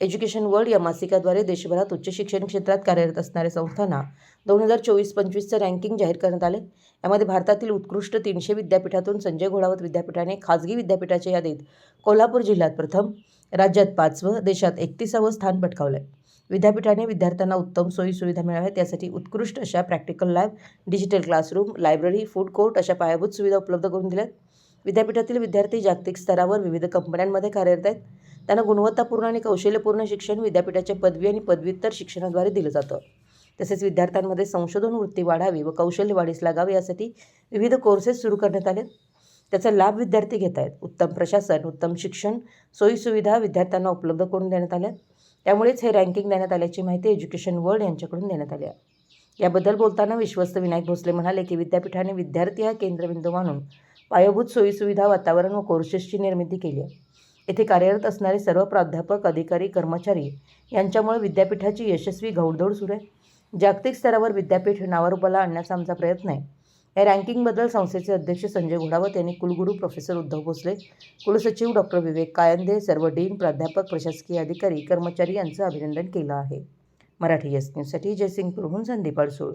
Education world या मासिकाद्वारे देशभरात उच्च शिक्षण क्षेत्रात कार्यरत असणाऱ्या संस्थांना दोन हजार चोवीस पंचवीसचं रँकिंग जाहीर करण्यात आले यामध्ये भारतातील उत्कृष्ट तीनशे विद्यापीठातून संजय घोडावत विद्यापीठाने खाजगी विद्यापीठाच्या यादीत कोल्हापूर जिल्ह्यात प्रथम राज्यात पाचवं देशात एकतीसावं स्थान पटकावलं आहे विद्यापीठाने विद्यार्थ्यांना उत्तम सोयी सुविधा मिळाव्यात यासाठी उत्कृष्ट अशा practical lab digital classroom library food court अशा पायाभूत सुविधा उपलब्ध करून दिल्यात. विद्यापीठातील विद्यार्थी जागतिक स्तरावर विविध कंपन्यांमध्ये कार्यरत आहेत. त्यांना गुणवत्तापूर्ण आणि कौशल्यपूर्ण शिक्षण विद्यापीठाच्या पदवी आणि पदव्युत्तर शिक्षणाद्वारे दिलं जातं. तसेच विद्यार्थ्यांमध्ये संशोधन वृत्ती वाढावी व कौशल्य वाढीस लागावे यासाठी विविध कोर्सेस सुरू करण्यात आले. त्याचा लाभ विद्यार्थी घेत आहेत. उत्तम प्रशासन उत्तम शिक्षण सोयीसुविधा विद्यार्थ्यांना उपलब्ध करून देण्यात आल्या. त्यामुळेच हे रँकिंग देण्यात आल्याची माहिती एज्युकेशन वर्ल्ड यांच्याकडून देण्यात आली आहे. याबद्दल बोलताना विश्वस्त विनायक भोसले म्हणाले की विद्यापीठाने विद्यार्थी हा केंद्रबिंदू मानून पायाभूत सोयीसुविधा वातावरण व कोर्सेसची निर्मिती केली आहे. येथे कार्यरत असणारे सर्व प्राध्यापक अधिकारी कर्मचारी यांच्यामुळे विद्यापीठाची यशस्वी घौडदौड सुरू आहे. जागतिक स्तरावर विद्यापीठ नावारूपाला आणण्याचा आमचा प्रयत्न आहे. या रँकिंगबद्दल संस्थेचे अध्यक्ष संजय घोडावत यांनी कुलगुरू प्रोफेसर उद्धव भोसले कुलसचिव डॉक्टर विवेक कायंदे सर्व डीन प्राध्यापक प्रशासकीय अधिकारी कर्मचारी यांचं अभिनंदन केलं आहे. मराठी यस न्यूजसाठी जयसिंगपूरहून संदीप अडसूळ.